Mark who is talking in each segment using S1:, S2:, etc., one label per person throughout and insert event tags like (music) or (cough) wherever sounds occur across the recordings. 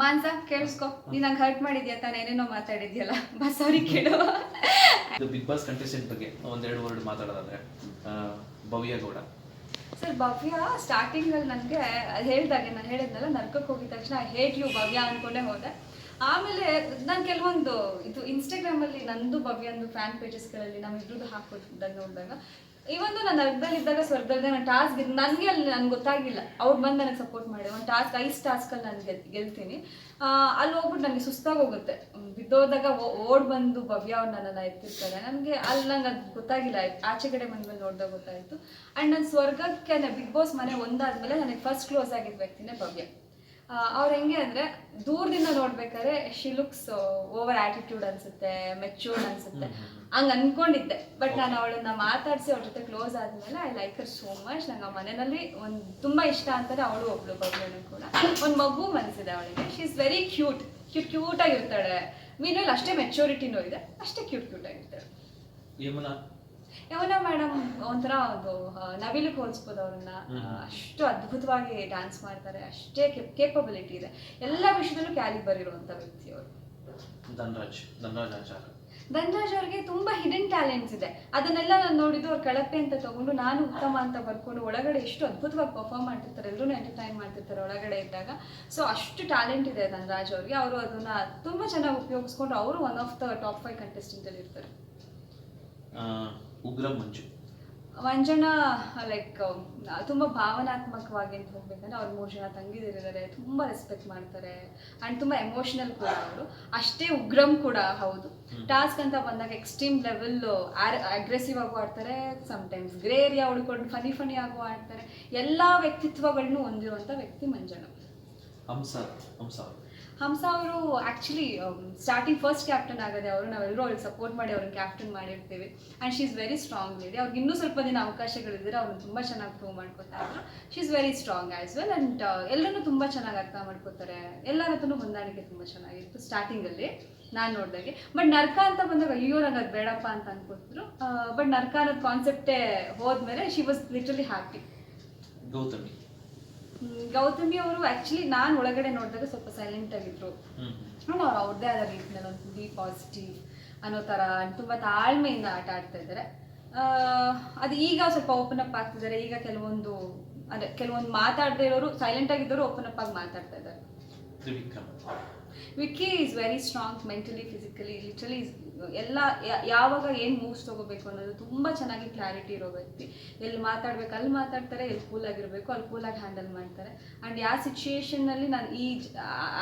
S1: ಮಾನ್ಸ ಕೇಳಿಸ್ಕೊ. ನೀನ್ ನಂಗೆ ಹರ್ಟ್ ಮಾಡಿದ್ಯಾ ತಾನೇ? ಏನೇನೋ ಮಾತಾಡಿದ್ಯಲ್ಲ. ಬಸ್ ಅವ್ರಿಗೆ ಕೇಳು.
S2: ಬಿಗ್ ಬಾಸ್ ಕಂಟೆಸ್ಟೆಂಟ್ ಬಗ್ಗೆ ಒಂದೆರಡು ವರ್ಡ್ ಮಾತಾಡೋದಾದ್ರೆ ಭವ್ಯ ಗೌಡ.
S1: ಸರ್ ಭವ್ಯ ಸ್ಟಾರ್ಟಿಂಗ್ ಅಲ್ಲಿ ನನಗೆ ಹೇಳ್ದಾಗೆ ನಾನು ಹೇಳಿದ್ನಲ್ಲ ನರ್ಕಕ್ಕೆ ಹೋಗಿದ ತಕ್ಷಣ ಹೇಟ್ ಯು ಭವ್ಯ ಅನ್ಕೊಂಡೆ ಹೋದೆ. ಆಮೇಲೆ ನಾನು ಕೆಲವೊಂದು ಇದು ಇನ್ಸ್ಟಾಗ್ರಾಮಲ್ಲಿ ನಂದು ನಂದು ಭವ್ಯಂದು ಫ್ಯಾನ್ ಪೇಜಸ್ಗಳಲ್ಲಿ ನಮ್ಮಿಬ್ರದ್ದು ಹಾಕೋದಾಗ ನೋಡಿದಾಗ ಇವೊಂದು ನಾನು ಅರ್ಧದಲ್ಲಿ ಇದ್ದಾಗ ಸ್ವರ್ಗದಲ್ಲಿ ನಾನು ಟಾಸ್ಕ್ ನನಗೆ ಅಲ್ಲಿ ನನ್ಗೆ ಗೊತ್ತಾಗಿಲ್ಲ. ಅವ್ರು ಬಂದು ನನಗೆ ಸಪೋರ್ಟ್ ಮಾಡಿ. ಒಂದು ಟಾಸ್ಕ್ ಐಸ್ ಟಾಸ್ಕಲ್ಲಿ ನಾನು ಗೆಲ್ ಗೆಲ್ತೀನಿ. ಅಲ್ಲಿ ಹೋಗ್ಬಿಟ್ಟು ನನಗೆ ಸುಸ್ತಾಗಿ ಹೋಗುತ್ತೆ. ಬಿದ್ದೋದಾಗ ಓಡ್ ಬಂದು ಭವ್ಯ ಅವ್ರು ನನ್ನನ್ನು ಎತ್ತಿರ್ತಾರೆ. ನನಗೆ ಅಲ್ಲಿ ನಂಗೆ ಅದು ಗೊತ್ತಾಗಿಲ್ಲ. ಆಚೆ ಕಡೆ ಬಂದ್ಮೇಲೆ ನೋಡಿದಾಗ ಗೊತ್ತಾಯಿತು. ಆ್ಯಂಡ್ ನನ್ನ ಸ್ವರ್ಗಕ್ಕೆ ಬಿಗ್ ಬಾಸ್ ಮನೆ ಒಂದಾದ್ಮೇಲೆ ನನಗೆ ಫಸ್ಟ್ ಕ್ಲೋಸ್ ಆಗಿದ್ದ ವ್ಯಕ್ತಿನೇ ಭವ್ಯ. ಅವ್ರು ಹೆಂಗೆ ಅಂದರೆ ದೂರದಿಂದ ನೋಡ್ಬೇಕಾದ್ರೆ ಶಿ ಲುಕ್ಸ್ ಓವರ್ ಆಟಿಟ್ಯೂಡ್ ಅನ್ಸುತ್ತೆ ಮೆಚ್ಯೂರ್ಡ್ ಅನ್ಸುತ್ತೆ. ಹಂಗೆ ಅನ್ಕೊಂಡಿದ್ದೆ. ಬಟ್ ನಾನು ಅವಳನ್ನ ಮಾತಾಡಿಸಿ ಅವ್ರ ಜೊತೆ ಕ್ಲೋಸ್ ಆದಮೇಲೆ I like her so much ನಂಗೆ ಆ ಮನೆಯಲ್ಲಿ ಒಂದು ತುಂಬ ಇಷ್ಟ ಅಂತಾರೆ ಅವಳು ಒಬ್ಳು ಭವ್ಯನೂ ಕೂಡ. ಒಂದು ಮಗು ಮನಸ್ಸಿದೆ ಅವಳಿಗೆ. She is very cute cute cute ಆಗಿರ್ತಾಳೆ. ಮೀನಲ್ಲಿ ಅಷ್ಟೇ ಮೆಚೂರಿಟಿನೂ ಇದೆ. ಅಷ್ಟೇ ಕ್ಯೂಟ್ ಕ್ಯೂಟ್ ಆಗಿರ್ತಾಳೆ.
S2: ಯಮುನಾ
S1: ಮೇಡಮ್ ಒಂಥರ ಅದು ನವಿಲು ನವಿಲಿಗೆ ಹೋಲಿಸ್ಬೋದು ಅವ್ರನ್ನ ಅಷ್ಟು ಅದ್ಭುತವಾಗಿ ಡ್ಯಾನ್ಸ್ ಮಾಡ್ತಾರೆ. ಅಷ್ಟೇ ಕೇಪಬಿಲಿಟಿ ಇದೆ. ಎಲ್ಲ ವಿಷಯದಲ್ಲೂ ಕ್ಯಾಲಿಬರ್ ಇರುವಂತ ವ್ಯಕ್ತಿ ಅವರು.
S2: ಧನ್ರಾಜ್ ಧನ್ರಾಜ್ ಆಚಾರ.
S1: ಧನ್ರಾಜ್ ಅವ್ರಿಗೆ ತುಂಬಾ ಹಿಡನ್ ಟ್ಯಾಲೆಂಟ್ಸ್ ಇದೆ. ಅದನ್ನೆಲ್ಲ ನಾನು ನೋಡಿದ್ದು ಅವ್ರ ಕಳಪೆ ಅಂತ ತಗೊಂಡು ನಾನು ಉತ್ತಮ ಅಂತ ಬರ್ಕೊಂಡು ಒಳಗಡೆ ಎಷ್ಟು ಅದ್ಭುತವಾಗಿ ಪರ್ಫಾರ್ಮ್ ಮಾಡ್ತಿರ್ತಾರೆ ಎಲ್ಲರೂ ಎಂಟರ್ಟೈನ್ ಮಾಡ್ತಿರ್ತಾರೆ ಒಳಗಡೆ ಇದ್ದಾಗ. ಸೊ ಅಷ್ಟು ಟ್ಯಾಲೆಂಟ್ ಇದೆ ಧನ್ರಾಜ್ ಅವ್ರಿಗೆ. ಅವರು ಅದನ್ನ ತುಂಬಾ ಚೆನ್ನಾಗಿ ಉಪಯೋಗಿಸ್ಕೊಂಡು ಅವರು one of the top five contestant ಅಲ್ಲಿ ಇರ್ತಾರೆ.
S2: ಉಗ್ರಂ ಮಂಜು.
S1: ಮಂಜಣ್ಣ ಲೈಕ್ ತುಂಬ ಭಾವನಾತ್ಮಕವಾಗಿ ಅಂತ ಹೋಗ್ಬೇಕಂದ್ರೆ ಅವ್ರು ಮೂರು ಜನ ತಂಗಿದಿರಿದ್ದಾರೆ ತುಂಬ ರೆಸ್ಪೆಕ್ಟ್ ಮಾಡ್ತಾರೆ ಆ್ಯಂಡ್ ತುಂಬ ಎಮೋಷನಲ್ ಕೂಡ ಅವರು. ಅಷ್ಟೇ ಉಗ್ರಂ ಕೂಡ ಹೌದು. ಟಾಸ್ಕ್ ಅಂತ ಬಂದಾಗ ಎಕ್ಸ್ಟ್ರೀಮ್ ಲೆವೆಲ್ ಅಗ್ರೆಸಿವ್ ಆಗು ಆಡ್ತಾರೆ ಸಮ್ಟೈಮ್ಸ್ ಗ್ರೇ ಏರಿಯಾ ಹುಡ್ಕೊಂಡು ಫನಿ ಫನಿ ಆಗು ಆಡ್ತಾರೆ. ಎಲ್ಲ ವ್ಯಕ್ತಿತ್ವಗಳನ್ನು ಹೊಂದಿರುವಂಥ ವ್ಯಕ್ತಿ ಮಂಜಣ್ಣ
S2: ಹಂಸ ಹಂಸ
S1: ಹಂಸ ಅವರು ಆ್ಯಕ್ಚುಲಿ ಸ್ಟಾರ್ಟಿಂಗ್ ಫಸ್ಟ್ ಕ್ಯಾಪ್ಟನ್ ಆಗದೆ ಅವರು ನಾವೆಲ್ಲರೂ ಅವ್ರಿಗೆ ಸಪೋರ್ಟ್ ಮಾಡಿ ಅವ್ರನ್ನ ಕ್ಯಾಪ್ಟನ್ ಮಾಡಿರ್ತೀವಿ. And she is very strong lady ಅವ್ರಿಗೆ ಇನ್ನೂ ಸ್ವಲ್ಪ ದಿನ ಅವಕಾಶಗಳಿದ್ದರೆ ಅವ್ರನ್ನ ತುಂಬ ಚೆನ್ನಾಗಿ ಪ್ರೂವ್ ಮಾಡ್ಕೋತಾ ಇದ್ರು. She is very strong as well and ಎಲ್ಲರೂ ತುಂಬ ಚೆನ್ನಾಗಿ ಅರ್ಥ ಮಾಡ್ಕೋತಾರೆ. ಎಲ್ಲರ ಹತ್ರನೂ ಹೊಂದಾಣಿಕೆ ತುಂಬ ಚೆನ್ನಾಗಿತ್ತು ಸ್ಟಾರ್ಟಿಂಗಲ್ಲಿ ನಾನು ನೋಡಿದಾಗೆ. ಬಟ್ ನರ್ಕ ಅಂತ ಬಂದಾಗ, ಅಯ್ಯೋ, ನಂಗೆ ಅದು ಬೇಡಪ್ಪ ಅಂತ ಅನ್ಕೋತಿದ್ರು. ಬಟ್ ನರ್ಕ ಅನ್ನೋದು ಕಾನ್ಸೆಪ್ಟೇ ಹೋದ್ಮೇಲೆ she was literally happy
S2: Gautami.
S1: Gautami ಅವರು ಆಕ್ಚುಲಿ ನಾನು ಒಳಗಡೆ ನೋಡಿದಾಗ ಸ್ವಲ್ಪ ಸೈಲೆಂಟ್ ಆಗಿದ್ರು. ಅವ್ರು ಅವ್ರದ್ದೇ ಆದ ರೀತಿಯಲ್ಲಿ ಒಂದು ಬಿ ಪಾಸಿಟಿವ್ ಅನ್ನೋ ಥರ ತುಂಬ ತಾಳ್ಮೆಯಿಂದ ಆಟ ಆಡ್ತಾ ಇದ್ದಾರೆ ಆ, ಅದು ಈಗ ಸ್ವಲ್ಪ ಓಪನ್ ಅಪ್ ಆಗ್ತಿದ್ದಾರೆ ಈಗ ಕೆಲವೊಂದು ಅಂದ್ರೆ ಕೆಲವೊಂದು ಮಾತಾಡದೇ ಇರೋರು ಸೈಲೆಂಟ್ ಆಗಿದ್ದವರು ಓಪನ್ ಅಪ್ ಆಗಿ ಮಾತಾಡ್ತಾ ಇದ್ದಾರೆ Vicky is very strong mentally physically literally ಎಲ್ಲ ಯಾವಾಗ ಏನು ಮೂವ್ಸ್ ತೊಗೋಬೇಕು ಅನ್ನೋದು ತುಂಬ ಚೆನ್ನಾಗಿ ಕ್ಲಾರಿಟಿ ಇರೋ ವ್ಯಕ್ತಿ. ಎಲ್ಲಿ ಮಾತಾಡ್ಬೇಕು ಅಲ್ಲಿ ಮಾತಾಡ್ತಾರೆ ಎಲ್ಲಿ ಕೂಲಾಗಿರಬೇಕು ಅಲ್ಲಿ ಕೂಲಾಗಿ ಹ್ಯಾಂಡಲ್ ಮಾಡ್ತಾರೆ. ಆ್ಯಂಡ್ ಯಾವ ಸಿಚುಯೇಷನ್ನಲ್ಲಿ ನಾನು ಈ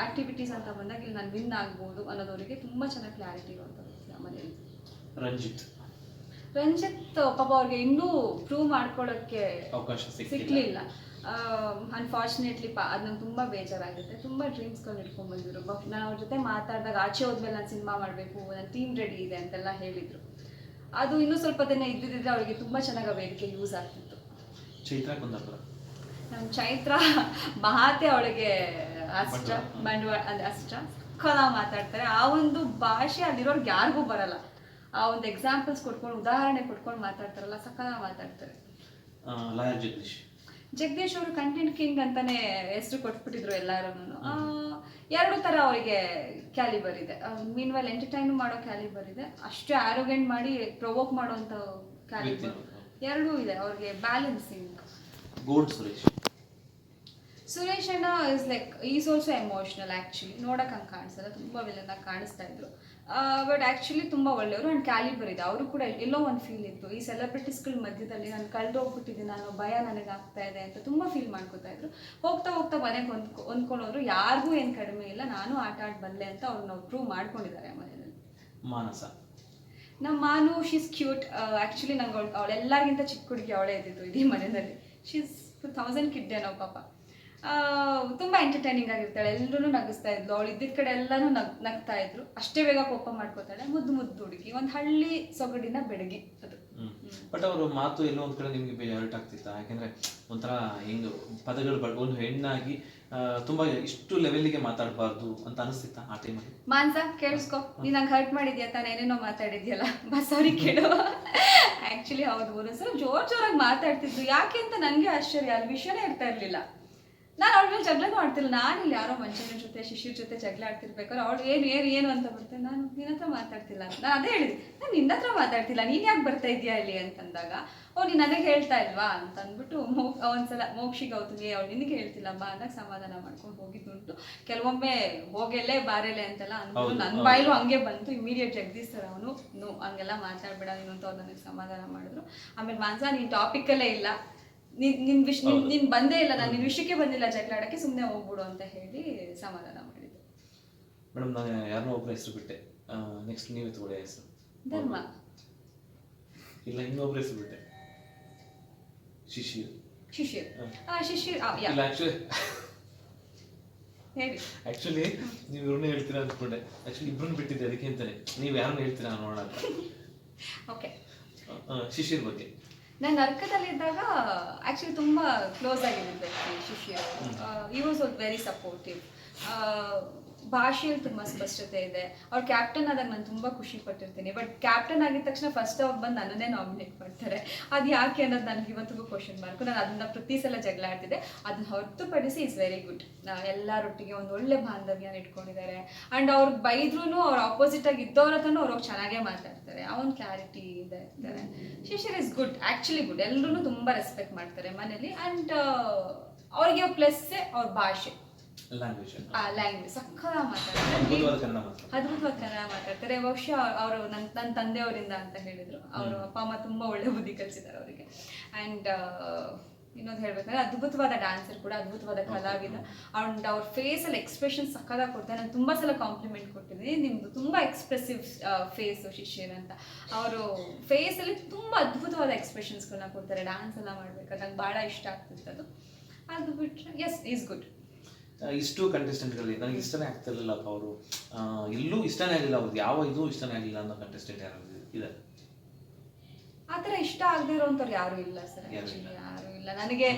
S1: ಆ್ಯಕ್ಟಿವಿಟೀಸ್ ಅಂತ ಬಂದಾಗ ಇಲ್ಲಿ ನಾನು ವಿನ್ ಆಗ್ಬೋದು ಅನ್ನೋದವರಿಗೆ ತುಂಬ ಚೆನ್ನಾಗಿ ಕ್ಲಾರಿಟಿ ಇರುವಂಥ ವ್ಯಕ್ತಿ ಆ
S2: ರಂಜಿತ್.
S1: ರಂಜಿತ್ ಪಾಪ ಅವ್ರಿಗೆ ಇನ್ನೂ ಪ್ರೂವ್ ಮಾಡ್ಕೊಳ್ಳೋಕ್ಕೆ
S2: ಅವಕಾಶ
S1: ಸಿಕ್ಕಲಿಲ್ಲ ಅನ್ಫಾರ್ಚುನೇಟ್ಲಿ ಪಾ ಅದು ನಂಗೆ ತುಂಬ ಬೇಜಾರಾಗುತ್ತೆ. ತುಂಬ ಡ್ರೀಮ್ಸ್ಗಳು ಇಟ್ಕೊಂಡ್ ಬಂದಿದ್ರು ಬಟ್ ನಾನು ಅವ್ರ ಜೊತೆ ಮಾತಾಡಿದಾಗ ಆಚೆ ಹೋದ್ಮೇಲೆ ನಾನು ಸಿನಿಮಾ ಮಾಡಬೇಕು ನನ್ನ ಟೀಮ್ ರೆಡಿ ಇದೆ ಅಂತೆಲ್ಲ ಹೇಳಿದರು. ಅದು ಇನ್ನೂ ಸ್ವಲ್ಪ ದಿನ ಇದ್ದಿದ್ದರೆ ಅವರಿಗೆ ತುಂಬ ಚೆನ್ನಾಗಿ ಆ ವೇದಿಕೆ ಯೂಸ್ ಆಗ್ತಿತ್ತು.
S2: ಚೈತ್ರ ಕುಂದಾಪುರ.
S1: ನಮ್ಮ ಚೈತ್ರ (laughs) ಮಹಾತೆ ಅವಳಿಗೆ ಅಷ್ಟ ಬಂಡವಾಳ ಅಂದರೆ ಅಷ್ಟ ಕಲ ಮಾತಾಡ್ತಾರೆ. ಆ ಒಂದು ಭಾಷೆ ಅಲ್ಲಿರೋರ್ಗೆ ಯಾರಿಗೂ ಬರಲ್ಲ. ಆ ಒಂದು ಎಕ್ಸಾಂಪಲ್ಸ್ ಕೊಟ್ಕೊಂಡು ಉದಾಹರಣೆ ಕೊಟ್ಕೊಂಡು ಮಾತಾಡ್ತಾರಲ್ಲ ಸಕಲ ಮಾತಾಡ್ತಾರೆ.
S2: ಜಗದೀಶ್
S1: ಜಗದೀಶ್ ಅವರು ಕಂಟೆಂಟ್ ಕಿಂಗ್ ಅಂತಾನೆ ಹೆಸರು ಕೊಟ್ಬಿಟ್ಟಿದ್ರು ಎಲ್ಲರೂ ಎರಡು ತರ ಅವರಿಗೆ ಕ್ಯಾಲಿಬರ್ ಇದೆ. ಮೀನ್ ವೆಲ್ ಎಂಟರ್ಟೈನ್ ಮಾಡೋ ಕ್ಯಾಲಿಬರ್ ಇದೆ. ಅಷ್ಟೇ ಆರೋಗ್ಯಂಟ್ ಮಾಡಿ ಪ್ರೊವೋಕ್ ಮಾಡುವಂತ ಕ್ಯಾಲಿಬರ್ ಎರಡೂ ಇದೆ ಅವ್ರಿಗೆ ಬ್ಯಾಲೆನ್ಸಿಂಗ್
S2: ಗೋಲ್ಡ್ ಸುರೇಶ್
S1: ಸುರೇಶ್ ಅಣ್ಣ is like is also emotional actually ನೋಡಕ್ ಹಂಗೆ ಕಾಣಿಸಲ್ಲ ತುಂಬಾ ವಿಲನ್ನಾಗಿ ಕಾಣಿಸ್ತಾ ಇದ್ರು. ಬಟ್ ಆ್ಯಕ್ಚುಲಿ ತುಂಬ ಒಳ್ಳೆಯವರು ಆ್ಯಂಡ್ ಕ್ಯಾಲಿಬರ್ ಇದೆ. ಅವರು ಕೂಡ ಎಲ್ಲೋ ಒಂದು ಫೀಲ್ ಇತ್ತು. ಈ ಸೆಲೆಬ್ರಿಟೀಸ್ಗಳ ಮಧ್ಯದಲ್ಲಿ ನಾನು ಕಳೆದೋಗ್ಬಿಟ್ಟಿದ್ದೀನಿ ನಾನು ಭಯ ನನಗೆ ಆಗ್ತಾ ಇದೆ ಅಂತ ತುಂಬ ಫೀಲ್ ಮಾಡ್ಕೋತಾ ಇದ್ರು. ಹೋಗ್ತಾ ಹೋಗ್ತಾ ಮನೆಗೆ ಹೊಂದ್ಕೊ ಹೊಂದ್ಕೊಂಡವರು ಯಾರಿಗೂ ಏನು ಕಡಿಮೆ ಇಲ್ಲ. ನಾನು ಆಟ ಆಡಿ ಬಂದೆ ಅಂತ ಅವ್ರನ್ನ ಅವ್ರು ಪ್ರೂವ್ ಮಾಡ್ಕೊಂಡಿದ್ದಾರೆ ಮನೆಯಲ್ಲಿ.
S2: ಮಾನಸ.
S1: ನಮ್ಮ ಮಾನು ಶೀಸ್ ಕ್ಯೂಟ್ ಆ್ಯಕ್ಚುಲಿ ನಂಗೆ ಅವಳು ಅವಳೆಲ್ಲರಿಗಿಂತ ಚಿಕ್ಕ ಹುಡುಗಿ ಅವಳೇ ಇದ್ದಿದ್ದು ಇಡೀ ಮನೆಯಲ್ಲಿ. ಶೀಸ್ ಟು ಥೌಸಂಡ್ ಕಿಡ್ಡೆ ನಾವು ಪಾಪ. ತುಂಬ ಎಂಟರ್ಟೈನಿಂಗ್ ಆಗಿರ್ತಾಳೆ. ಎಲ್ಲರೂ ನಗಿಸ್ತಾ ಇದ್ಲು. ಅವಳು ಇದ್ದಿದ್ದ ಕಡೆ ಎಲ್ಲಾನು ನಗ್ ನಗ್ತಾ ಇದ್ರು. ಅಷ್ಟೇ ಬೇಗ ಕೋಪ ಮಾಡ್ಕೋತಾಳೆ. ಮುದ್ದು ಮುದ್ದು ಹುಡುಗಿ. ಒಂದು ಹಳ್ಳಿ ಸೊಗಡಿನ ಬೆಡಗಿ ಅದು.
S2: ಬಟ್ ಅವರು ಮಾತು ಎಲ್ಲೋ ಒಂದ್ ಕಡೆ ನಿಮ್ಗೆ ಹರ್ಟ್ ಆಗ್ತಿತ್ತ? ಯಾಕಂದ್ರೆ ಒಂಥರ ಹಿಂಗ್ ಪದಗಳು ಬಳ ಒಂದು ಹೆಣ್ಣಾಗಿ ತುಂಬಾ ಇಷ್ಟು ಲೆವೆಲ್ಗೆ ಮಾತಾಡಬಾರ್ದು ಅಂತ ಅನಿಸ್ತಿತ್ತ ಆ ಟೈಮಲ್ಲಿ
S1: ಮಾನ್ಸ ಕೇಳಿಸ್ಕೊ. ನೀನ್ ನಂಗೆ ಹರ್ಟ್ ಮಾಡಿದ್ಯಾ ತಾನೇ? ಏನೇನೋ ಮಾತಾಡಿದ್ಯಲ್ಲ? ಬಸ್ ಅವ್ರಿಗೆ ಕೇಳು. ಆಕ್ಚುಲಿ ಹೌದು. ಒಂದೊಂದ್ಸಲ ಜೋರ್ ಜೋರಾಗಿ ಮಾತಾಡ್ತಿದ್ರು ಯಾಕೆ ಅಂತ ನನಗೆ ಆಶ್ಚರ್ಯ. ಅಲ್ಲಿ ವಿಷಯನೇ ಇರ್ತಾ ಇರಲಿಲ್ಲ. ನಾನು ಅವಳ ಮೇಲೆ ಜಗಳನೂ ಆಡ್ತಿಲ್ಲ. ನಾನು ಇಲ್ಲಿ ಯಾರೋ ಮನುಷ್ಯನ ಜೊತೆ ಶಿಷ್ಯರ ಜೊತೆ ಜಗಳ ಆಡ್ತಿರ್ಬೇಕಾದ್ರೆ ಅವಳು ಏನು ಏನು ಏನು ಅಂತ ಬರ್ತೇನೆ ನಾನು ನಿನ್ನ ಹತ್ರ ಮಾತಾಡ್ತಿಲ್ಲ ಅಂತ. ನಾನು ಅದೇ ಹೇಳಿದೆ. ನಾನು ನಿನ್ನ ಹತ್ರ ಮಾತಾಡ್ತಿಲ್ಲ. ನೀನು ಯಾಕೆ ಬರ್ತಾ ಇದೆಯಾ ಇಲ್ಲಿ ಅಂತಂದಾಗ ಓ ನೀನು ನನಗೆ ಹೇಳ್ತಾ ಇಲ್ವಾ ಅಂತ ಅಂದ್ಬಿಟ್ಟು ಮೋ ಒಂದ್ಸಲ ಮೋಕ್ಷಿಗೆ ಗೌತಮಿ ಅವ್ಳು ನಿನಗೆ ಹೇಳ್ತಿಲ್ಲ ಬಾ ಅಂದಾಗ ಸಮಾಧಾನ ಮಾಡ್ಕೊಂಡು ಹೋಗಿದ್ದುಂಟು ಕೆಲವೊಮ್ಮೆ ಹೋಗೆಲ್ಲೇ ಬಾರೆಲೆ ಅಂತೆಲ್ಲ ಅಂದ್ಬಿಟ್ಟು ನನ್ನ ಬಾಯಿಲು ಹಂಗೆ ಬಂತು. ಇಮಿಡಿಯೇಟ್ ಜಗದೀಶ್ ಸರ್ ಅವನು ನೋ ಹಂಗೆಲ್ಲ ಮಾತಾಡ್ಬೇಡ ನೀನು ಅಂತ ಅವ್ರು ನನಗೆ ಸಮಾಧಾನ ಮಾಡಿದ್ರು. ಆಮೇಲೆ ಮಾನ್ಸ ನೀನು ಟಾಪಿಕಲ್ಲೇ ಇಲ್ಲ. ನಿನ್ ನಿನ್ ವಿಷ್ ನಿನ್. ನೀನ್ ಬಂದೇ ಇಲ್ಲ ನಾನು ನಿನ್ ವಿಷಯಕ್ಕೆ ಬಂದಿಲ್ಲ ಜಗಳ ಆಡಕ್ಕೆ ಸುಮ್ಮನೆ ಹೋಗ್ಬಿಡು ಅಂತ ಹೇಳಿ ಸಮಾಧಾನ ಮಾಡಿದ್ದೆ.
S2: ಮೇಡಮ್ ನಾನು ಯಾರನ್ನೋ ಒಬ್ಬರ ಹೆಸರು ಬಿಟ್ಟೆ. ನೆಕ್ಸ್ಟ್ ನೀವೇ ತಗೊಳ್ಳಿ ಹೆಸರು.
S1: ಧರ್ಮ.
S2: ಇಲ್ಲ ಇನ್ನೊಬ್ಬರ ಹೆಸರು ಬಿಟ್ಟೆ. ಶಿಶಿರ್
S1: ಶಿಶಿರ್. ಆ ಶಿಶಿರ್ ಆ, ಯಾ.
S2: ಇಲ್ಲ ಆಕ್ಚುಲಿ
S1: ಹೇಳಿ.
S2: ಆಕ್ಚುಲಿ ನೀವು ಇವ್ರನ್ನ ಹೇಳ್ತೀರಾ ಅಂದ್ಕೊಂಡೆ ಆಕ್ಚುಲಿ ಇಬ್ರನ್ನ ಬಿಟ್ಟಿದ್ದೆ ಅದಕ್ಕೆ ಅಂತಾನೆ. ನೀವು ಯಾರನ್ನ ಹೇಳ್ತೀರಾ ನೋಡೋಣ ಅಂತ. (laughs)
S1: ಓಕೆ
S2: ಆ, ಶಿಶಿರ್ ಬಗ್ಗೆ.
S1: ನಾನು ನರ್ಕದಲ್ಲಿದ್ದಾಗ ಆ್ಯಕ್ಚುಲಿ ತುಂಬ ಕ್ಲೋಸ್ ಆಗಿದ್ದೆ ಶಿಷ್ಯ ಈ ವಾಸ್ ವೆರಿ ಸಪೋರ್ಟಿವ್ ಭಾಷೆಯಲ್ಲಿ ತುಂಬ ಸ್ಪಷ್ಟತೆ ಇದೆ. ಅವ್ರು ಕ್ಯಾಪ್ಟನ್ ಆದಾಗ ನಾನು ತುಂಬ ಖುಷಿ ಪಟ್ಟಿರ್ತೀನಿ. ಬಟ್ ಕ್ಯಾಪ್ಟನ್ ಆಗಿದ ತಕ್ಷಣ ಫಸ್ಟ್ ಅವ್ರು ಬಂದು ನನ್ನನ್ನೇ ನಾಮಿನೇಟ್ ಮಾಡ್ತಾರೆ. ಅದು ಯಾಕೆ ಅನ್ನೋದು ನನಗೆ ಇವತ್ತಿಗೂ ಕ್ವಶನ್ ಮಾರ್ಕ್ ನಾನು ಅದನ್ನ ಪ್ರತಿ ಸಲ ಜಗಳ ಆಡ್ತಿದ್ದೆ. ಅದನ್ನ ಹೊರತುಪಡಿಸಿ ಇಸ್ ವೆರಿ ಗುಡ್ ಎಲ್ಲರೊಟ್ಟಿಗೆ ಒಂದು ಒಳ್ಳೆ ಬಾಂಧವ್ಯನ ಇಟ್ಕೊಂಡಿದ್ದಾರೆ. ಆ್ಯಂಡ್ ಅವ್ರಿಗೆ ಬೈದ್ರೂ ಅವ್ರ ಆಪೋಸಿಟ್ ಆಗಿ ಇದ್ದವ್ರ ಹತ್ರನೂ ಅವ್ರು ಚೆನ್ನಾಗೇ ಮಾತಾಡ್ತಾರೆ. ಆ ಒಂದು ಕ್ಲಾರಿಟಿ ಇದೆ ಇರ್ತಾರೆ Shishir is good actually good ಎಲ್ಲರೂ ತುಂಬ ರೆಸ್ಪೆಕ್ಟ್ ಮಾಡ್ತಾರೆ ಮನೇಲಿ. ಆ್ಯಂಡ್ ಅವ್ರಿಗೆ ಪ್ಲಸ್ಸೇ ಅವ್ರ ಭಾಷೆ.
S2: ಲ್ಯಾಂಗ್ವೇಜ್
S1: ಸಕ್ಕದ ಮಾತಾಡ್ತಾರೆ.
S2: ಅದ್ಭುತವಾದ ಕನ್ನಡ
S1: ಮಾತಾಡ್ತಾರೆ. ಬಹುಶಃ ಅವರು ನನ್ನ ನನ್ನ ತಂದೆಯವರಿಂದ ಅಂತ ಹೇಳಿದ್ರು. ಅವರು ಅಪ್ಪ ಅಮ್ಮ ತುಂಬಾ ಒಳ್ಳೆ ಬುದ್ಧಿ ಕಲಿಸಿದ್ದಾರೆ ಅವರಿಗೆ. ಅಂಡ್ ಇನ್ನೊಂದು ಹೇಳ್ಬೇಕಂದ್ರೆ ಅದ್ಭುತವಾದ ಡ್ಯಾನ್ಸರ್ ಕೂಡ ಅದ್ಭುತವಾದ ಕಲಾವಿದ. ಅಂಡ್ ಅವ್ರ ಫೇಸಲ್ಲಿ ಎಕ್ಸ್ಪ್ರೆಷನ್ ಸಕ್ಕದಾಗ ಕೊಡ್ತಾರೆ. ನಾನು ತುಂಬಾ ಸಲ ಕಾಂಪ್ಲಿಮೆಂಟ್ ಕೊಟ್ಟಿದ್ದೀನಿ. ನಿಮ್ಮದು ತುಂಬಾ ಎಕ್ಸ್ಪ್ರೆಸಿವ್ ಫೇಸ್ ಶಿಷ್ಯನ್ ಅಂತ. ಅವರು ಫೇಸಲ್ಲಿ ತುಂಬಾ ಅದ್ಭುತವಾದ ಎಕ್ಸ್ಪ್ರೆಷನ್ಸ್ಗಳನ್ನ ಕೊಡ್ತಾರೆ. ಡ್ಯಾನ್ಸ್ ಎಲ್ಲ ಮಾಡ್ಬೇಕಾದ್ರೆ ನಂಗೆ ಭಾಳ ಇಷ್ಟ ಆಗ್ತಿತ್ತು ಅದು. ಅದು ಬಿಟ್ಟರೆ ಎಸ್ ಈಸ್ ಗುಡ್
S2: ಇಷ್ಟು ಕಂಟೆಸ್ಟೆಂಟ್ಗಳಲ್ಲಿ ನನಗೆ ಇಷ್ಟನೇ ಆಗ್ತಿರ್ಲಿಲ್ಲಪ್ಪ ಅವರು. ಎಲ್ಲೂ ಇಷ್ಟನೇ ಆಗಲಿಲ್ಲ ಅವ್ರಿಗೆ ಯಾವ ಇದು ಇಷ್ಟನೇ ಆಗಲಿಲ್ಲ ಅನ್ನೋ ಕಂಟೆಸ್ಟೆಂಟ್ ಯಾರು ಇದೆ
S1: ಆತರ ಇಷ್ಟ ಆಗದೆ ಇರೋಂಥವ್ರು ಯಾರು ಇಲ್ಲ ಸರ್
S2: ಯಾರು ಇಲ್ಲ.
S1: ಯಾರು ನನಗೆ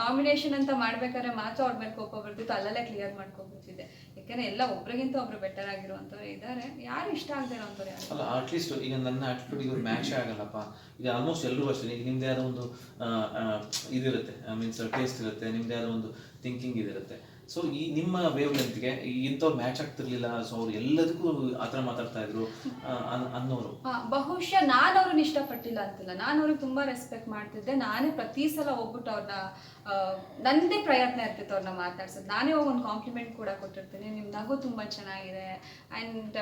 S1: ನಾಮಿನೇಷನ್ ಅಂತ ಮಾಡ್ಬೇಕಾದ್ರೆ ಮಾತ್ರ ಅವ್ರ ಮೇಲೆ ಕೋಪ ಬರ್ತಿತ್ತು ಅಲ್ಲಲ್ಲೇ ಕ್ಲಿಯರ್ ಮಾಡ್ಕೊಬಿಡ್ತಿದ್ದೆ ಯಾಕಂದ್ರೆ ಎಲ್ಲ ಒಬ್ರಿಗಿಂತ ಒಬ್ರು ಬೆಟರ್ ಆಗಿರುವಂತವ್ರು ಇದ್ದಾರೆ. ಯಾರು ಇಷ್ಟ ಆಗದೆ ಇರೋಂಥವ್ರು ಯಾರು
S2: ಅಲ್ಲ ಅಟ್ಲೀಸ್ಟ್ ಈಗ ನನ್ನ ಆಟಿಟ್ಯೂಡ್ ಇವ್ರು ಮ್ಯಾಚ್ ಆಗಲ್ಲಪ್ಪ. ಈಗ ಆಲ್ಮೋಸ್ಟ್ ಎಲ್ಲರೂ ಅಷ್ಟೇ. ಈಗ ನಿಮ್ದೇ ಆದ ಒಂದು ಇದಿರುತ್ತೆ. ಮೀನ್ಸ್ ಟೇಸ್ಟ್ ಇರುತ್ತೆ. ನಿಮ್ದೇ ಆದ ಒಂದು ಥಿಂಕಿಂಗ್ ಇದಿರುತ್ತೆ. ಸೊ ಈ ನಿಮ್ಮ ವೇವ್ ಲೆಂತ್ಗೆ ಇಂಥವ್ರು ಮ್ಯಾಚ್ ಆಗ್ತಿರ್ಲಿಲ್ಲ. ಸೊ ಅವ್ರು ಎಲ್ಲದಕ್ಕೂ ಆ ಮಾತಾಡ್ತಾ ಇದ್ರು ಅನ್ನೋರು.
S1: ಬಹುಶಃ ನಾನು ಅವ್ರನ್ನ ಇಷ್ಟಪಟ್ಟಿಲ್ಲ ಅಂತಿಲ್ಲ. ನಾನು ಅವ್ರಿಗೆ ತುಂಬಾ ರೆಸ್ಪೆಕ್ಟ್ ಮಾಡ್ತಿದ್ದೆ. ನಾನೇ ಪ್ರತಿ ಸಲ ಹೋಗ್ಬಿಟ್ಟು ಅವ್ರನ್ನ ನನ್ನದೇ ಪ್ರಯತ್ನ ಇರ್ತಿತ್ತು ಅವ್ರನ್ನ ಮಾತಾಡ್ಸೋದು. ನಾನೇ ಹೋಗಿ ಒಂದು ಕಾಂಪ್ಲಿಮೆಂಟ್ ಕೂಡ ಕೊಟ್ಟಿರ್ತೀನಿ. ನಿಮ್ಮ ನಗು ತುಂಬ ಚೆನ್ನಾಗಿದೆ. ಆ್ಯಂಡ್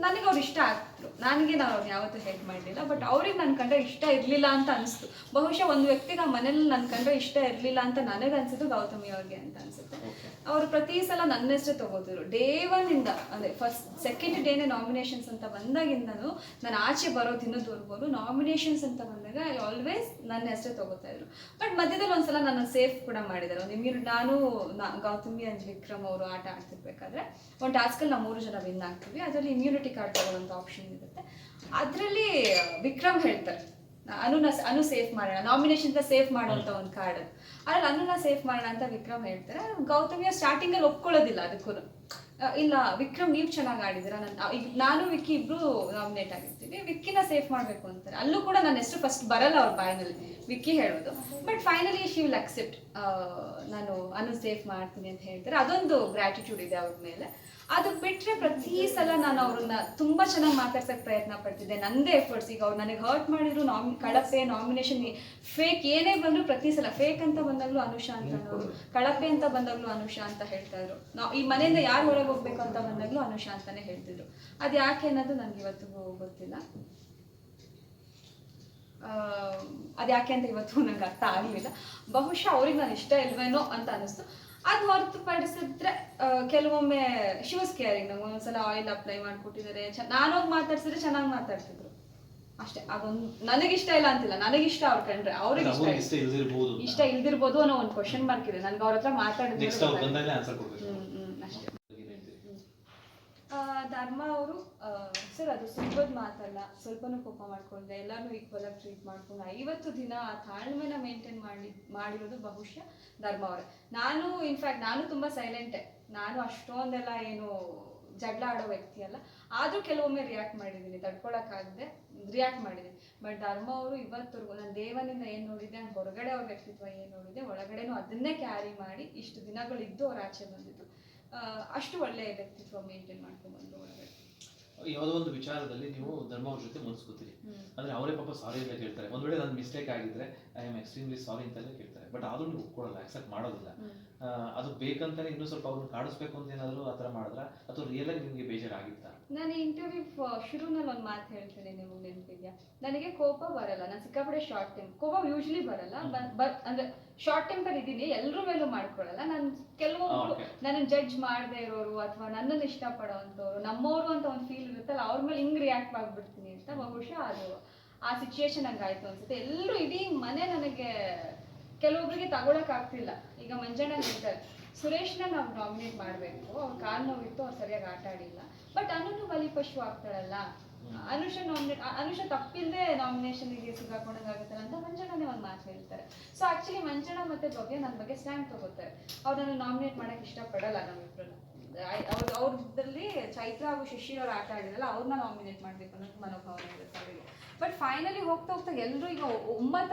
S1: ನನಗೆ ಅವ್ರು ಇಷ್ಟ ಆಗ್ತಿದ್ರು. ನನಗೆ ನಾನು ಅವ್ರನ್ನ ಯಾವತ್ತೂ ಹೆಲ್ಪ್ ಮಾಡಲಿಲ್ಲ. ಬಟ್ ಅವ್ರಿಗೆ ನನ್ನ ಕಂಡ್ರೆ ಇಷ್ಟ ಇರಲಿಲ್ಲ ಅಂತ ಅನಿಸ್ತು. ಬಹುಶಃ ಒಂದು ವ್ಯಕ್ತಿಗೆ ಆ ಮನೇಲಿ ನನ್ನ ಕಂಡ್ರೆ ಇಷ್ಟ ಇರಲಿಲ್ಲ ಅಂತ ನನಗೆ ಅನಿಸಿದ್ದು ಗೌತಮಿ ಅವ್ರಿಗೆ ಅಂತ ಅನ್ಸುತ್ತೆ. ಅವರು ಪ್ರತಿ ಸಲ ನನ್ನ ಹೆಸರೇ ತಗೋತಿದ್ರು. ಡೇ ಒನ್ನಿಂದ ಅಂದರೆ ಅಂದ್ರೆ ಫಸ್ಟ್ ಸೆಕೆಂಡ್ ಡೇನೇ ನಾಮಿನೇಷನ್ಸ್ ಅಂತ ಬಂದಾಗಿಂದನೂ ನಾನು ಆಚೆ ಬರೋ ದಿನದವರೆಗೂ ನಾಮಿನೇಷನ್ಸ್ ಅಂತ ಬಂದಾಗ ಐ ಆಲ್ವೇಸ್ ನನ್ನ ಹೆಸರೇ ತೊಗೋತಾ ಇದ್ರು. ಬಟ್ ಮಧ್ಯದಲ್ಲಿ ಒಂದ್ಸಲ ನನ್ನ ಸೇಫ್ ಕೂಡ ಮಾಡಿದ್ದಾರೆ. ಒಂದು ಇಮ್ಯೂನಿ ನಾನು ಗೌತಮಿ ಅಂಜ್ ವಿಕ್ರಮ್ ಅವರು ಆಟ ಆಡ್ತಿರ್ಬೇಕಾದ್ರೆ ಒಂದು ಟಾಸ್ಕಲ್ಲಿ ನಾವು ಮೂರು ಜನ ವಿನ್ ಆಗ್ತೀವಿ. ಅದರಲ್ಲಿ ಇಮ್ಯುನಿಟಿ ಕಾರ್ಡ್ ತಗೊಳ್ಳೋಂಥ ಆಪ್ಷನ್ ಇರುತ್ತೆ. ಅದರಲ್ಲಿ ವಿಕ್ರಮ್ ಹೇಳ್ತಾರೆ. ಅನುನ, ಅನು ಸೇಫ್ ಮಾಡೋಣ. ನಾಮಿನೇಷನ್ ಸೇಫ್ ಮಾಡೋಂಥ ಒಂದು ಕಾರ್ಡ್ ಅದು ಅದ್ರಲ್ಲಿ ಅನುನ ಸೇಫ್ ಮಾಡೋಣ ಅಂತ ವಿಕ್ರಮ್ ಹೇಳ್ತಾರೆ. ಗೌತಮಿಯ ಸ್ಟಾರ್ಟಿಂಗ್ ಅಲ್ಲಿ ಒಪ್ಕೊಳ್ಳೋದಿಲ್ಲ ಅದಕ್ಕೂ ಇಲ್ಲ, ವಿಕ್ರಮ್ ನೀವು ಚೆನ್ನಾಗಿ ಆಡಿದಿರ ನನ್ನ ನಾನು ವಿಕ್ಕಿ ಇಬ್ರು ನಾಮಿನೇಟ್ ಆಗಿರ್ತೀವಿ. ವಿಕ್ಕಿನ ಸೇಫ್ ಮಾಡಬೇಕು ಅಂತಾರೆ. ಅಲ್ಲೂ ಕೂಡ ನನ್ನ ಹೆಸರು ಫಸ್ಟ್ ಬರಲ್ಲ ಅವ್ರ ಬಾಯಿನಲ್ಲಿ. ವಿಕ್ಕಿ ಹೇಳೋದು but finally she will accept ನಾನು ಅನು ಸೇಫ್ ಮಾಡ್ತೀನಿ ಅಂತ ಹೇಳ್ತಾರೆ. ಅದೊಂದು ಗ್ರ್ಯಾಟಿಟ್ಯೂಡ್ ಇದೆ ಅವ್ರ ಮೇಲೆ. ಅದು ಬಿಟ್ರೆ ಪ್ರತಿ ಸಲ ನಾನು ಅವ್ರನ್ನ ತುಂಬಾ ಚೆನ್ನಾಗಿ ಮಾತಾಡ್ಸಕ್ ಪ್ರಯತ್ನ ಪಡ್ತಿದ್ದೆ. ನಂದೇ ಎಫರ್ಟ್ಸ್ ಈಗ ಅವ್ರು ನನಗೆ ಹರ್ಟ್ ಮಾಡಿದ್ರು ನಾಮಿ ಕಳಪೆ ನಾಮಿನೇಷನ್ ಫೇಕ್ ಏನೇ ಬಂದ್ರು ಪ್ರತಿ ಸಲ ಫೇಕ್ ಅಂತ ಬಂದಾಗಲೂ ಅನುಷಾ ಅಂತ ಕಳಪೆ ಅಂತ ಬಂದಾಗಲೂ ಅನುಷಾ ಅಂತ ಹೇಳ್ತಾ ಇದ್ರು. ನಾವು ಈ ಮನೆಯಿಂದ ಯಾರು ಹೊರಗೆ ಹೋಗ್ಬೇಕು ಅಂತ ಬಂದಾಗಲೂ ಅನುಷಾ ಅಂತಾನೆ ಹೇಳ್ತಿದ್ರು. ಅದು ಯಾಕೆ ಅನ್ನೋದು ನನಗೆ ಇವತ್ತಿಗೂ ಗೊತ್ತಿಲ್ಲ. ಅದು ಯಾಕೆ ಅಂತ ಇವತ್ತು ನಂಗೆ ಅರ್ಥ ಆಗಲಿಲ್ಲ. ಬಹುಶಃ ಅವ್ರಿಗೆ ನಾನು ಇಷ್ಟ ಇಲ್ವೇನೋ ಅಂತ ಅನಿಸ್ತು ಅದು ಹೊರತುಪಡಿಸಿದ್ರೆ ಕೆಲವೊಮ್ಮೆ ಶಿವಸ್ ಕೇರಿಂಗ್ ನಂಗೆ ಒಂದೊಂದ್ಸಲ ಆಯಿಲ್ ಅಪ್ಲೈ ಮಾಡಿಕೊಟ್ಟಿದ್ದಾರೆ. ನಾನು ಹೋಗಿ ಮಾತಾಡ್ಸಿದ್ರೆ ಚೆನ್ನಾಗಿ ಮಾತಾಡ್ತಿದ್ರು. ಅಷ್ಟೇ ಅದೊಂದು ನನಗಿಷ್ಟ ಇಲ್ಲ ಅಂತಿಲ್ಲ. ನನಗಿಷ್ಟ ಅವ್ರು ಕಂಡ್ರೆ ಅವ್ರಿಗೆ ಇಷ್ಟ
S2: ಅವ್ರಿಗೆ
S1: ಇಲ್ಲ.
S2: ಇಷ್ಟ ಇಲ್ದಿರ್ಬೋದು.
S1: ಇಷ್ಟ ಇಲ್ದಿರ್ಬೋದು ಅನ್ನೋ ಒಂದು ಕ್ವಶನ್ ಮಾರ್ಕ್ ಇದೆ. ನನ್ಗೆ ಅವ್ರ ಹತ್ರ ಮಾತಾಡಿದ್ರೆ
S2: ನೆಕ್ಸ್ಟ್ ಅವ್ರು ಬಂದಾಗಲೇ ಆನ್ಸರ್ ಕೊಡ್ಬೇಕು
S1: ಹ್ಮ್ ಹ್ಮ್ ಅಷ್ಟೇ
S2: ಏನ್ ಹೇಳ್ತೀರಿ?
S1: ಆ, ಧರ್ಮ ಅವರು ಸರ್, ಅದು ಸುಲಭದ ಮಾತಲ್ಲ. ಸ್ವಲ್ಪನೂ ಕೋಪ ಮಾಡ್ಕೊಂಡ್ರೆ ಎಲ್ಲರೂ ಈಕ್ವಲ್ ಆಗಿ ಟ್ರೀಟ್ ಮಾಡ್ಕೊಂಡು ಐವತ್ತು ದಿನ ಆ ತಾಳ್ಮೆನ ಮೇಂಟೈನ್ ಮಾಡಿ, ಮಾಡಿರೋದು ಬಹುಶಃ ಧರ್ಮ ಅವರೇ. ನಾನು ಇನ್ಫ್ಯಾಕ್ಟ್ ನಾನು ತುಂಬ ಸೈಲೆಂಟೆ ನಾನು ಅಷ್ಟೊಂದೆಲ್ಲ ಏನು ಜಗಳ ಆಡೋ ವ್ಯಕ್ತಿ ಅಲ್ಲ. ಆದ್ರೂ ಕೆಲವೊಮ್ಮೆ ರಿಯಾಕ್ಟ್ ಮಾಡಿದ್ದೀನಿ. ತಡ್ಕೊಳಕ್ಕಾಗದೆ ರಿಯಾಕ್ಟ್ ಮಾಡಿದ್ದೀನಿ. ಬಟ್ ಧರ್ಮ ಅವರು ಇವತ್ತರೆಗೂ ನಾನು ದೇವನಿಂದ ಏನು ನೋಡಿದೆ ಹೊರಗಡೆ ಅವ್ರ ವ್ಯಕ್ತಿತ್ವ ಏನು ನೋಡಿದೆ ಒಳಗಡೆನೂ ಅದನ್ನೇ ಕ್ಯಾರಿ ಮಾಡಿ ಇಷ್ಟು ದಿನಗಳಿದ್ದು ಅವ್ರು ಆಚೆ ಬಂದಿದ್ದು. ಅಷ್ಟು ಒಳ್ಳೆಯ ವ್ಯಕ್ತಿತ್ವ ಮೇಂಟೈನ್ ಮಾಡ್ಕೊಂಡು ಬಂದು ಒಳಗಡೆ
S2: ಯಾವುದೋ ಒಂದು ವಿಚಾರದಲ್ಲಿ ನೀವು ಧರ್ಮವ್ರ ಜೊತೆ ಮುನ್ಸ್ಕೋತೀರಿ. ಅಂದ್ರೆ ಅವರೇ ಪಾಪ ಸಾರಿ ಅಂತ ಕೇಳ್ತಾರೆ ಒಂದ್ ವೇಳೆ ನನ್ನ ಮಿಸ್ಟೇಕ್ ಆಗಿದ್ರೆ ಐ ಆಮ್ ಎಕ್ಸ್ಟ್ರೀಮ್ಲಿ ಸಾರಿ ಅಂತೆಲ್ಲ ಕೇಳ್ತಾರೆ. ಬಟ್ ಆದ್ರೂ ನೀವು ಒಪ್ಕೊಳ್ಳಲ್ಲ ಆಕ್ಸೆಪ್ಟ್ ಮಾಡೋದಿಲ್ಲ. ಅದು ಬೇಕಂತಾನೆ ಇನ್ನೂ ಸ್ವಲ್ಪ ಅವ್ರನ್ನ ಕಾಡಿಸ್ಬೇಕು ಅಂತ ಏನಾದ್ರು ಆ ಥರ ಮಾಡಿದ್ರ? ಅಥವಾ ರಿಯಲ್ ಆಗಿ ನಿಮ್ಗೆ ಬೇಜಾರಾಗಿತ್ತ?
S1: ನಾನು ಇಂಟರ್ವ್ಯೂ ಶುರುನಲ್ಲಿ ಒಂದು ಮಾತು ಹೇಳ್ತೇನೆ ನಿಮಗೆ ನೆನಪಿದ್ಯಾ? ನನಗೆ ಕೋಪ ಬರಲ್ಲ. ನಾನು ಸಿಕ್ಕಾಪಡೆ ಶಾರ್ಟ್ ಟೈಮ್ ಕೋಪ ಯೂಶ್ವಲಿ ಬರಲ್ಲ. ಅಂದ್ರೆ ಶಾರ್ಟ್ ಟೆಂಪರ್ ಇದ್ದೀನಿ ಎಲ್ಲರ ಮೇಲೂ ಮಾಡ್ಕೊಳ್ಳಲ್ಲ ನಾನು ಕೆಲವೊಬ್ರು. ನನ್ನ ಜಡ್ಜ್ ಮಾಡದೇ ಇರೋರು ಅಥವಾ ನನ್ನನ್ನು ಇಷ್ಟಪಡೋವಂಥವ್ರು ನಮ್ಮವರು ಅಂತ ಒಂದು ಫೀಲ್ ಇರುತ್ತಲ್ಲ ಅವ್ರ ಮೇಲೆ ಹಿಂಗ್ ರಿಯಾಕ್ಟ್ ಆಗ್ಬಿಡ್ತೀನಿ ಅಂತ ಬಹುಶಃ ಅದು ಆ ಸಿಚುಯೇಷನ್ ಹಂಗಾಯ್ತು ಅನ್ಸುತ್ತೆ. ಎಲ್ಲರೂ ಇಡೀ ಮನೆ ನನಗೆ ಕೆಲವೊಬ್ರಿಗೆ ತಗೊಳಕ್ ಆಗ್ತಿಲ್ಲ. ಈಗ ಮಂಜಣ್ಣ ಹೇಳ್ತಾರೆ ಸುರೇಶ್ನ ನಾವು ನಾಮಿನೇಟ್ ಮಾಡಬೇಕು. ಅವ್ರ ಕಾಲ್ ನೋವಿತ್ತು ಅವ್ರು ಸರಿಯಾಗಿ ಆಟ ಆಡಿಲ್ಲ. ಬಟ್ ಅನುನು ಬಲಿಪಶು ಆಗ್ತಾಳಲ್ಲ ಅನುಷ ನಾಮಿನೇಟ್ ಅನುಷ ತಪ್ಪಿಲ್ಲದೆ ನಾಮಿನೇಷನ್ಗೆ ಸಿಗಾಕೊಂಡಂಗಾಗುತ್ತಲ್ಲ ಅಂತ ಮಂಜಣ್ಣನೇ ಒಂದು ಮಾತು ಹೇಳ್ತಾರೆ. ಸೊ ಆಕ್ಚುಲಿ ಮಂಜಣ್ಣ ಮತ್ತೆ ಭವ್ಯ ನನ್ನ ಬಗ್ಗೆ ಸ್ಟ್ಯಾಂಡ್ ತಗೋತಾರೆ. ಅವ್ರನ್ನು ನಾಮಿನೇಟ್ ಮಾಡಕ್ ಇಷ್ಟಪಡಲ್ಲ ನಮ್ಮಿಬ್ರನ್ನ ಅವ್ರ ಅವ್ರದ್ರಲ್ಲಿ ಚೈತ್ರ ಹಾಗೂ ಶಿಶಿರ್ ಅವ್ರು ಆಟ ಆಡಿರಲ್ಲ ಅವ್ರನ್ನ ನಾಮಿನೇಟ್ ಮಾಡ್ಬೇಕು ಅನ್ನೋದು ಮನೋಭಾವನೆ ಇರುತ್ತೆ ಅವರಿಗೆ. ಬಟ್ ಫೈನಲಿ ಹೋಗ್ತಾ ಹೋಗ್ತಾ ಎಲ್ಲರೂ ಈಗ ಒಮ್ಮತ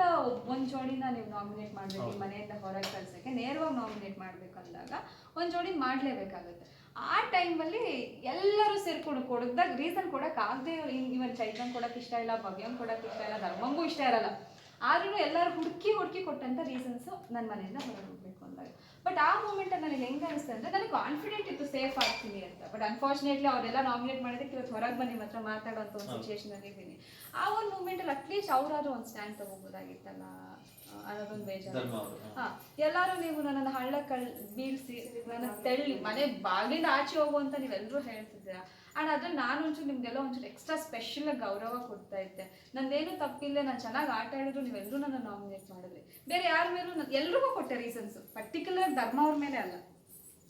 S1: ಒಂದು ಜೋಡಿನ ನೀವು ನಾಮಿನೇಟ್ ಮಾಡ್ಬೇಕು ಮನೆಯಿಂದ ಹೊರಗೆ ಕಳ್ಸಕ್ಕೆ ನೇರವಾಗಿ ನಾಮಿನೇಟ್ ಮಾಡಬೇಕು ಅಂದಾಗ ಒಂದ್ ಜೋಡಿ ಮಾಡ್ಲೇಬೇಕಾಗುತ್ತೆ. ಆ ಟೈಮಲ್ಲಿ ಎಲ್ಲರೂ ಸೇರ್ಕೊಂಡು ಕೊಡದಾಗ ರೀಸನ್ ಕೊಡಕ್ ಆಗದೆ ಇವನ್ ಚೈತನ್ ಕೊಡಕ್ ಇಷ್ಟ ಇಲ್ಲ, ಭವ್ಯಂ ಕೊಡಕ್ ಇಷ್ಟ ಇಲ್ಲ, ಧರ್ಮಂಗೂ ಇಷ್ಟ ಇರಲ್ಲ. ಆದ್ರೂ ಎಲ್ಲರೂ ಹುಡುಕಿ ಹುಡುಕಿ ಕೊಟ್ಟಂತ ರೀಸನ್ಸ್ ನನ್ನ ಮನೆಯಿಂದ ಹೊರಗೆ ಹೋಗ್ಬೇಕು ಅಂದಾಗ. ಬಟ್ ಆ ಮೂಮೆಂಟ್ ನನಗೆ ಹೆಂಗ ಅನಿಸ್ತು ಅಂದ್ರೆ ನನಗೆ ಕಾನ್ಫಿಡೆಂಟ್ ಇತ್ತು ಸೇಫ್ ಆಗ್ತೀನಿ ಅಂತ. ಬಟ್ ಅನ್ಫಾರ್ಚುನೇಟ್ಲಿ ಅವರೆಲ್ಲ ನಾಮಿನೇಟ್ ಮಾಡೋದಕ್ಕೆ ಇವತ್ತು ಹೊರಗೆ ಬನ್ನಿ ಮಾತ್ರ ಮಾತಾಡೋಂಥ ಒಂದು ಸಿಚುವೇಶನ್ ಅಲ್ಲಿ ಇದ್ದೀನಿ. ಆ ಒಂದು ಮೂಮೆಂಟಲ್ಲಿ ಅಟ್ಲೀಸ್ಟ್ ಅವರಾದ್ರೂ ಒಂದು ಸ್ಟ್ಯಾಂಡ್ ತಗೋಬೋದಾಗಿತ್ತಲ್ಲ ಅನ್ನೋದೊಂದು ಬೇಜಾರು. ಹಾ. ಎಲ್ಲರೂ ನೀವು ನನ್ನನ್ನು ಹಳ್ಳ ಕಳ್ ಬೀಳ್ಸಿ ನನ್ನ ತೆಳ್ಳಿ ಮನೆ ಬಾಗಿಲಿಂದ ಆಚೆ ಹೋಗು ಅಂತ ನೀವೆಲ್ಲರೂ ಹೇಳ್ತಿದ್ದೀರಾ? ಅದ್ರಲ್ಲಿ ನಾನು ಒಂಚೂರು ನಿಮ್ಗೆಲ್ಲ ಒಂಚೂರು ಎಕ್ಸ್ಟ್ರಾ ಸ್ಪೆಷಲ್ ಗೌರವ ಕೊಡ್ತಾ ಇದ್ದೆ. ನಂದೇನು ತಪ್ಪಿಲ್ಲ, ನಾನು ಚೆನ್ನಾಗಿ ಆಟ ಆಡಿದ್ರು ನೀವೆಲ್ಲರೂ ನನ್ನ ನಾಮಿನೇಟ್ ಮಾಡಿದ್ರಿ. ಬೇರೆ ಯಾರ ಮೇಲೂ ಎಲ್ರಿಗೂ ಕೊಟ್ಟೆ ರೀಸನ್ಸ್ ಪರ್ಟಿಕ್ಯುಲರ್ ಧರ್ಮ ಅವ್ರ ಮೇಲೆ ಅಲ್ಲ.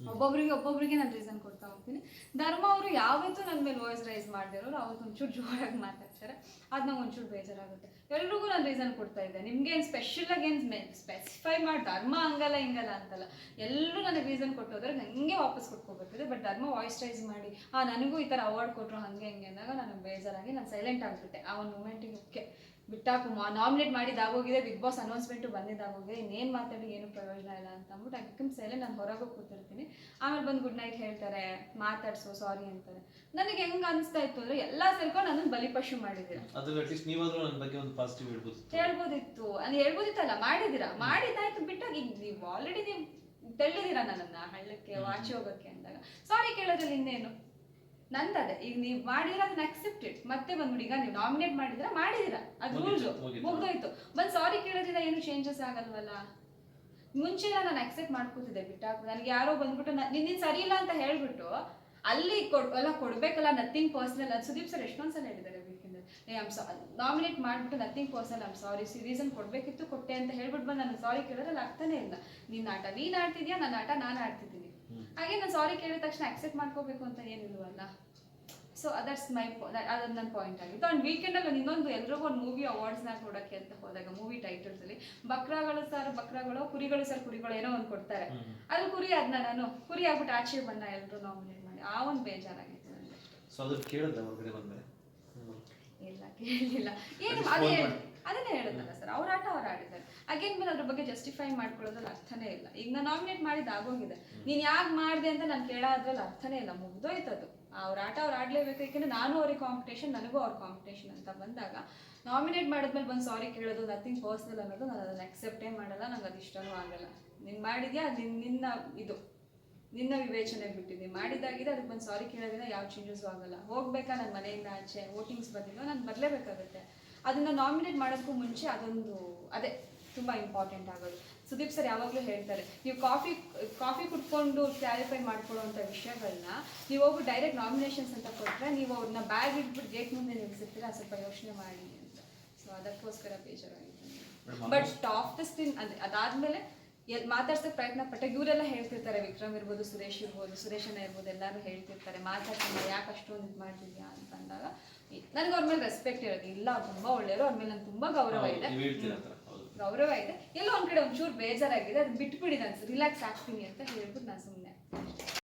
S1: ಒಬ್ಬೊಬ್ರಿಗೆ ಒಬ್ಬೊಬ್ರಿಗೆ ನಾನು ರೀಸನ್ ಕೊಡ್ತಾ ಹೋಗ್ತೀನಿ. ಧರ್ಮ ಅವರು ಯಾವತ್ತೂ ನನ್ನ ಮೇಲೆ ವಾಯ್ಸ್ ರೈಸ್ ಮಾಡಿರೋರು ಅವತ್ತು ಒಂಚೂರು ಜೋರಾಗಿ ಮಾತಾಡ್ತಾರೆ. ಅದು ನಂಗೆ ಒಂಚೂರು ಬೇಜಾರಾಗುತ್ತೆ. ಎಲ್ರಿಗೂ ನಾನು ರೀಸನ್ ಕೊಡ್ತಾ ಇದ್ದೆ. ನಿಮ್ಗೇನು ಸ್ಪೆಷಲ್ ಏನು ಸ್ಪೆಸಿಫೈ ಮಾಡಿ ಧರ್ಮ ಹಂಗಲ್ಲ, ಹಿಂಗಲ್ಲ ಅಂತಲ್ಲ. ಎಲ್ಲರೂ ನನಗೆ ರೀಸನ್ ಕೊಟ್ಟೋದ್ರೆ ನನಗೆ ವಾಪಸ್ ಕೊಟ್ಕೋಬೇಕಿದೆ. ಬಟ್ ಧರ್ಮ ವಾಯ್ಸ್ ರೈಸ್ ಮಾಡಿ, ಆ, ನನಗೂ ಈ ಥರ ಅವಾರ್ಡ್ ಕೊಟ್ಟರು ಹಂಗೆ, ಹಿಂಗೆ ಅಂದಾಗ ನನಗೆ ಬೇಜಾರಾಗಿ ನಾನು ಸೈಲೆಂಟ್ ಆಗಿಬಿಟ್ಟೆ. ಆ ಒಂದು ಮೂಮೆಂಟಿಗೆ ಓಕೆ ಬಿಟ್ಟಾಕು ನಾಮಿನೇಟ್ ಮಾಡಿದಾಗೋಗಿದೆ ಬಿಗ್ ಬಾಸ್ ಅನೌನ್ಸ್ಮೆಂಟು ಬಂದಿದ್ದಾಗೋಗಿದೆ. ಇನ್ನೇನು ಮಾತಾಡಿ ಏನು ಪ್ರಯೋಜನ ಇಲ್ಲ ಅಂತ ಅಂದ್ಬಿಟ್ಟು ಅದಕ್ಕೆ ಸೈಲೆ ನಾನು ಹೊರಗೆ ಕೂತಿರ್ತೀನಿ. ಆಮೇಲೆ ಬಂದು ಗುಡ್ ನೈಟ್ ಹೇಳ್ತಾರೆ ಮಾತಾಡ್ಸು ಸಾರಿ ಅಂತಾರೆ. ನನಗೆ ಹೆಂಗೆ ಅನಿಸ್ತಾ ಇತ್ತು ಅಂದರೆ ಎಲ್ಲ ಸೇರ್ಕೊಂಡು ನನ್ನನ್ನು ಬಲಿಪಶು ಮಾಡಿದ್ದೀರ ಹೇಳ್ಬೋದಿತ್ತು. ಅದು ಹೇಳ್ಬೋದಿತ್ತಲ್ಲ ಮಾಡಿದ್ದೀರಾ ಮಾಡಿದ್ದಾಯ್ತು ಬಿಟ್ಟಾಗ ಈಗ ನೀವು ಆಲ್ರೆಡಿ ನೀವು ತಳ್ಳಿದ್ದೀರಾ ನನ್ನನ್ನ ಹಳ್ಳಕ್ಕೆ ವಾಚಿ ಹೋಗೋಕ್ಕೆ ಅಂದಾಗ. ಸಾರಿ ಕೇಳೋದ್ರಲ್ಲಿ ಇನ್ನೇನು. ನಂದದೆ. ಈಗ ನೀವು ಮಾಡಿದ್ರೆ ಅದನ್ನ ಅಕ್ಸೆಪ್ಟೆಡ್ ಮತ್ತೆ ಬಂದ್ಬಿಡಿ. ಹುಡುಗ ನೀವು ನಾಮಿನೇಟ್ ಮಾಡಿದ್ರೆ ಮಾಡಿದಿರ ಅದು ರೂಲ್ಸ್. ಮುಗ್ದೋಯ್ತು. ಬಂದ್ ಸಾರಿ ಕೇಳೋದ್ರಿಂದ ಏನು ಚೇಂಜಸ್ ಆಗಲ್ವಲ್ಲ? ಮುಂಚೆ ನಾನು ಅಕ್ಸೆಪ್ಟ್ ಮಾಡ್ಕೋತಿದ್ದೆ ಬಿಟ್ಟಾಕು ನನಗೆ ಯಾರೋ ಬಂದ್ಬಿಟ್ಟು ನಿನ್ನ ಸರಿ ಇಲ್ಲ ಅಂತ ಹೇಳ್ಬಿಟ್ಟು ಅಲ್ಲಿ ಕೊಡ್ ಎಲ್ಲ ಕೊಡ್ಬೇಕಲ್ಲ ನಥಿಂಗ್ ಪರ್ಸನಲ್ ಅದು ಸುದೀಪ್ ಸರ್ ಎಷ್ಟೊಂದು ಸಲ ಹೇಳಿದ್ದಾರೆ ವೀಕೆಂಡ್ ಏ ಐಮ್ ನಾಮಿನೇಟ್ ಮಾಡ್ಬಿಟ್ಟು nothing personal I'm sorry reason ಕೊಡ್ಬೇಕಿತ್ತು ಕೊಟ್ಟೆ ಅಂತ ಹೇಳ್ಬಿಟ್ಟು ಬಂದು ನಾನು ಸಾರಿ ಕೇಳೋದ್ರಲ್ಲಿ ಆಗ್ತಾನೆ ಇಲ್ಲ. ನಿನ್ನ ಆಟ ನೀನ್ ಆಡ್ತಿದ್ಯಾ? ನನ್ನ ಆಟ ನಾನು ಆಡ್ತಿದ್ದೀನಿ. ಹಾಗೆ ನಾನು ಸಾರಿ ಕೇಳಿದ ತಕ್ಷಣ ಅಕ್ಸೆಪ್ಟ್ ಮಾಡ್ಕೋಬೇಕು ಅಂತ ಏನಿಲ್ವಲ್ಲ? ಸೊ ಅದರ್ಸ್ ಮೈ ಅದೊಂದು ನನ್ನ ಪಾಯಿಂಟ್ ಆಗಿತ್ತು. ಆ್ಯಂಡ್ ವೀಕೆಂಡಲ್ಲಿ ನಾನು ಇನ್ನೊಂದು ಎಲ್ರಿಗೂ ಒಂದು ಮೂವಿ ಅವಾರ್ಡ್ಸ್ನ ಕೊಡೋಕ್ಕೆ ಅಂತ ಹೋದಾಗ ಮೂವಿ ಟೈಟಲ್ಸಲ್ಲಿ ಬಕ್ರಾಗಳು ಸರ್ ಬಕ್ರಾಗಳು ಕುರಿಗಳು ಸರ್ ಕುರಿಗಳು ಏನೋ ಒಂದು ಕೊಡ್ತಾರೆ. ಅದು ಕುರಿ ಅದನ್ನ ನಾನು ಕುರಿ ಆಗ್ಬಿಟ್ಟು ಆಚೆ ಬಣ್ಣ ಎಲ್ಲರೂ ನಾಮಿನೇಟ್ ಮಾಡಿ. ಆ ಒಂದು ಬೇಜಾರಾಗಿತ್ತು ನನಗೆ
S2: ಸೊ ಅದ್ರ ಕೇಳಿದ್ರೆ ಹೊರಗಡೆ ಬಂದ್ಮೇಲೆ
S1: ಇಲ್ಲ ಕೇಳಲಿಲ್ಲ ಏನು
S2: ಅದು.
S1: ಅದನ್ನೇ ಹೇಳುದಲ್ಲ ಸರ್ ಅವ್ರ ಆಟ ಅವ್ರು ಆಡಿದ್ದಾರೆ. ಅಗೇನ್ ಮೇಲೆ ಅದ್ರ ಬಗ್ಗೆ ಜಸ್ಟಿಫೈ ಮಾಡ್ಕೊಳ್ಳೋದ್ರಲ್ಲಿ ಅರ್ಥನೇ ಇಲ್ಲ. ಈಗ ನಾನು ನಾಮಿನೇಟ್ ಮಾಡಿದ ಆಗೋಗಿದೆ. ನೀನ್ ಯಾಕೆ ಮಾಡಿದೆ ಅಂತ ನಾನು ಕೇಳೋದ್ರಲ್ಲಿ ಅರ್ಥನೇ ಇಲ್ಲ. ಮುಗಿದೋಯ್ತದು. ಅದು ಅವ್ರ ಆಟ ಅವ್ರು ಆಡ್ಲೇಬೇಕು ಯಾಕೆಂದ್ರೆ ನಾನು ಅವ್ರಿಗೆ ಕಾಂಪಿಟೇಷನ್ ನನಗೂ ಅವ್ರ ಕಾಂಪಿಟೇಷನ್ ಅಂತ ಬಂದಾಗ ನಾಮಿನೇಟ್ ಮಾಡಿದ್ಮೇಲೆ ಬಂದು ಸಾರಿ ಕೇಳೋದು ನಥಿಂಗ್ ಪರ್ಸ್ನಲ್ ಅನ್ನೋದು ನಾನು ಅದನ್ನು ಅಕ್ಸೆಪ್ಟೇ ಮಾಡಲ್ಲ, ನಂಗೆ ಅದು ಇಷ್ಟನೂ ಆಗಲ್ಲ. ನೀನು ಮಾಡಿದ್ಯಾ? ಅದು ನಿನ್- ನಿನ್ನ ಇದು, ನಿನ್ನ ವಿವೇಚನೆ ಬಿಟ್ಟಿದ್ದೀನಿ ಮಾಡಿದ್ದಾಗಿದೆ ಅದಕ್ಕೆ ಬಂದು ಸಾರಿ ಕೇಳೋದಿಲ್ಲ ಯಾವ ಚೇಂಜಸ್ಸು ಆಗಲ್ಲ. ಹೋಗಬೇಕಾ ನನ್ನ ಮನೆಯಿಂದ ಆಚೆ? ವೋಟಿಂಗ್ಸ್ ಬಂದಿಲ್ಲ ನಾನು ಬರಲೇಬೇಕಾಗುತ್ತೆ. ಅದನ್ನು ನಾಮಿನೇಟ್ ಮಾಡೋದಕ್ಕೂ ಮುಂಚೆ ಅದೊಂದು ಅದೇ, ತುಂಬ ಇಂಪಾರ್ಟೆಂಟ್ ಆಗೋದು. ಸುದೀಪ್ ಸರ್ ಯಾವಾಗಲೂ ಹೇಳ್ತಾರೆ ನೀವು ಕಾಫಿ ಕಾಫಿ ಕುಡ್ಕೊಂಡು ಕ್ಲಾರಿಫೈ ಮಾಡ್ಕೊಳ್ಳುವಂಥ ವಿಷಯಗಳನ್ನ ನೀವು ಹೋಗಿ ಡೈರೆಕ್ಟ್ ನಾಮಿನೇಷನ್ಸ್ ಅಂತ ಕೊಟ್ಟರೆ ನೀವು ಅವ್ರನ್ನ ಬ್ಯಾಗ್ ಇಟ್ಬಿಟ್ಟು ಗೇಟ್ ಮುಂದೆ ನಿಲ್ಲಿಸಿರ್ತೀರ ಸ್ವಲ್ಪ ಯೋಚನೆ ಮಾಡಿ ಅಂತ. ಸೊ ಅದಕ್ಕೋಸ್ಕರ
S2: ಬೇಜಾರಾಗಿದೆ
S1: ಬಟ್ ಟಾಪ್ ದ ಸ್ಕ್ರೀನ್ ಅದೇ ಅದಾದ್ಮೇಲೆ ಎಲ್ಲಿ ಮಾತಾಡ್ಸೋಕೆ ಪ್ರಯತ್ನ ಪಟ್ಟಾಗ ಇವರೆಲ್ಲ ಹೇಳ್ತಿರ್ತಾರೆ ವಿಕ್ರಮ್ ಇರ್ಬೋದು ಸುರೇಶ್ ಇರ್ಬೋದು ಸುರೇಶನ ಇರ್ಬೋದು ಎಲ್ಲರೂ ಹೇಳ್ತಿರ್ತಾರೆ ಮಾತಾಡ್ತೀನಿ ಯಾಕೆ ಅಷ್ಟೊಂದು ಇದು ಮಾಡ್ತಿದ್ಯಾ? ಅಂತ ಅಂದಾಗ ನನಗೆ ಅವ್ರ ಮೇಲೆ ರೆಸ್ಪೆಕ್ಟ್ ಇರೋದು ಇಲ್ಲ. ತುಂಬಾ ತುಂಬ ಒಳ್ಳೆಯವರು. ಅವ್ರ ಮೇಲೆ ನಂಗೆ ತುಂಬ ಗೌರವ ಇದೆ. ಗೌರವ ಇದೆ ಎಲ್ಲೋ ಒಂದ್ ಕಡೆ ಒಂಚೂರು ಬೇಜಾರಾಗಿದೆ. ಅದು ಬಿಟ್ಬಿಡಿ ನಾನು ರಿಲ್ಯಾಕ್ಸ್ ಆಗ್ತೀನಿ ಅಂತ ಹೇಳ್ಬಿಟ್ಟು ನಾನು ಸುಮ್ಮನೆ